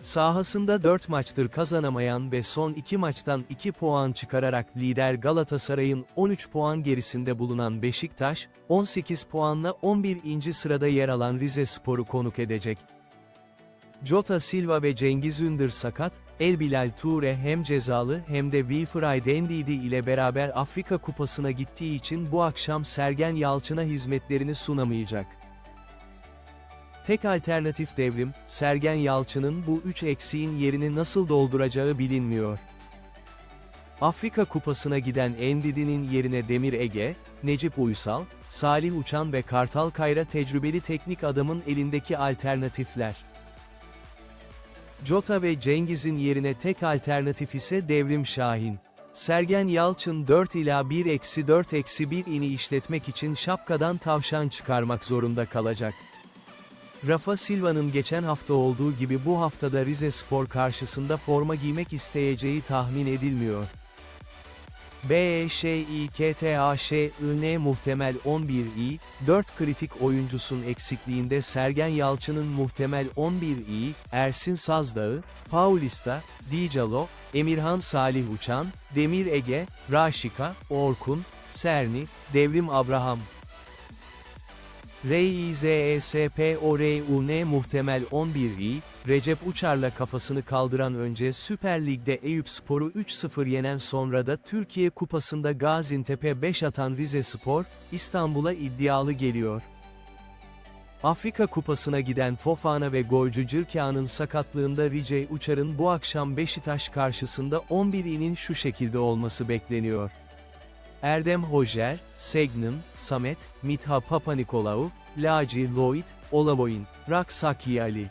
Sahasında 4 maçtır kazanamayan ve son 2 maçtan 2 puan çıkararak lider Galatasaray'ın 13 puan gerisinde bulunan Beşiktaş, 18 puanla 11. sırada yer alan Rize Spor'u konuk edecek. Jota Silva ve Cengiz Ündür sakat, El Bilal Toure hem cezalı hem de Wilfried Ndidi ile beraber Afrika Kupası'na gittiği için bu akşam Sergen Yalçın'a hizmetlerini sunamayacak. Tek alternatif devrim, Sergen Yalçın'ın bu üç eksiğin yerini nasıl dolduracağı bilinmiyor. Afrika Kupası'na giden Endidi'nin yerine Demir Ege, Necip Uysal, Salih Uçan ve Kartal Kayra tecrübeli teknik adamın elindeki alternatifler. Jota ve Cengiz'in yerine tek alternatif ise Devrim Şahin. Sergen Yalçın 4 ila 1-4-1 ini işletmek için şapkadan tavşan çıkarmak zorunda kalacak. Rafa Silva'nın geçen hafta olduğu gibi bu haftada Rize Spor karşısında forma giymek isteyeceği tahmin edilmiyor. E BEŞİKTAŞIN muhtemel 11i, 4 kritik oyuncusun eksikliğinde Sergen Yalçın'ın muhtemel 11i, Ersin Sazdağ, Paulista, Dicalo, Emirhan Salih Uçan, Demir Ege, Raşika, Orkun, Serni, Devrim Abraham. RİZESPORUN muhtemel 11i, Recep Uçar'la kafasını kaldıran önce Süper Lig'de Eyüpspor'u 3-0 yenen sonra da Türkiye Kupası'nda Gaziantep'e 5 atan Rize Spor, İstanbul'a iddialı geliyor. Afrika Kupası'na giden Fofana ve golcü Cırkağan'ın sakatlığında Rice Uçar'ın bu akşam Beşiktaş karşısında 11'inin şu şekilde olması bekleniyor. Erdem Hojer, Segnin, Samet, Mitha Papanikolaou, Laci Lloyd, Olavoyin, Raksaki Ali.